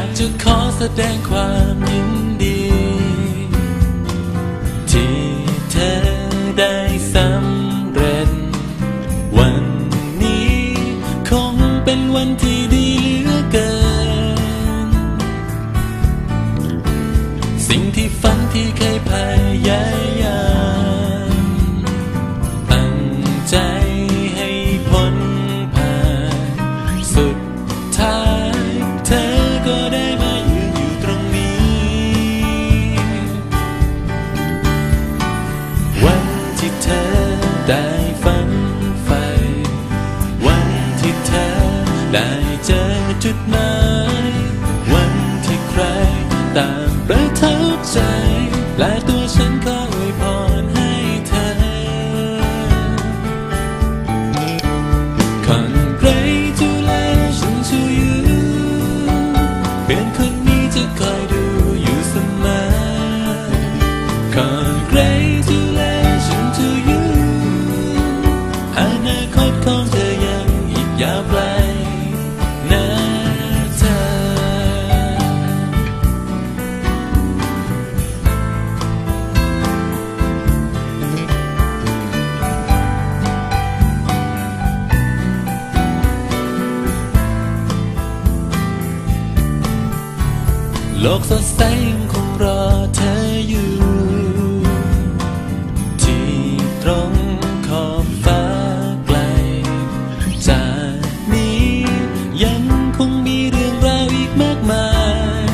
ากจะขอแสดงความยินดี ที่เธอได้สำเร็จ วันนี้คงเป็นวันที่ดีเหลือเกิน สิ่งที่ฝันที่เคยพยายามตั้งใจให้พ้นผ่านสุด เจอจุดหมายวันที่ใครต่าง โลกสดใสยังคงรอเธออยู่ ที่ตรงขอบฟ้าไกล จากนี้ยังคงมีเรื่องราวอีกมากมาย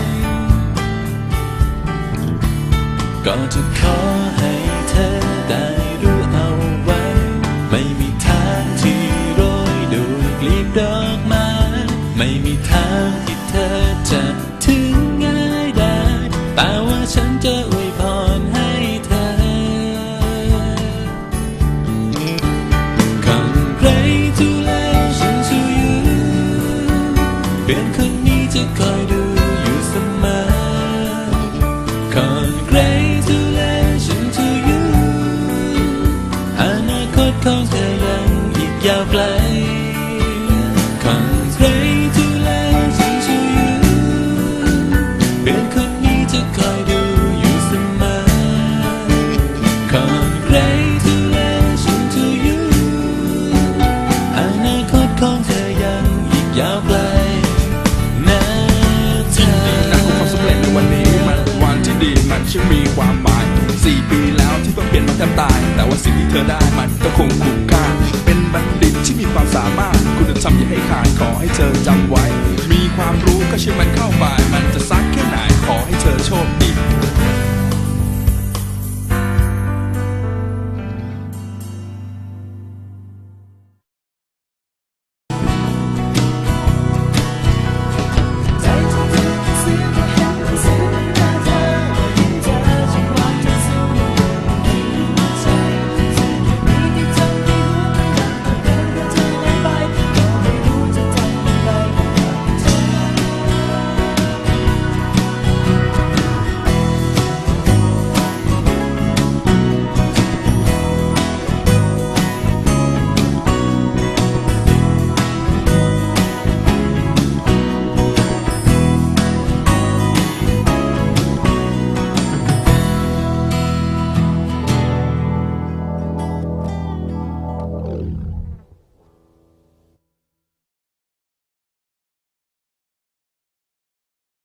ก็จะขอให้เธอได้รู้เอาไว้ ไม่มีทางที่โรยดูกลีบดอกไม้ ไม่มีทางที่เธอจะ ฉันจะอวยพรให้เธอ Congratulations to you เพื่อนคนนี้จะคอยดู อนใครที่แลฉันจะยูอนาคตของเธอยังอีกยาวไกลนะเธอการของความสำเในวันนี้มันวันที่ดีมันช่างมีความหมายสี่ปีแล้วที่ต้องเปลี่ยนมาแทบตาย แต่ว่าสิ่งที่เธอได้มันก็คงคุ้ค่า เป็นบัณฑิตที่มีความสามารถ คุณธรรมอย่าให้ขาดขอให้เธอจำไว้ มีความรู้ก็เชื่อมันเข้าไปมันจะ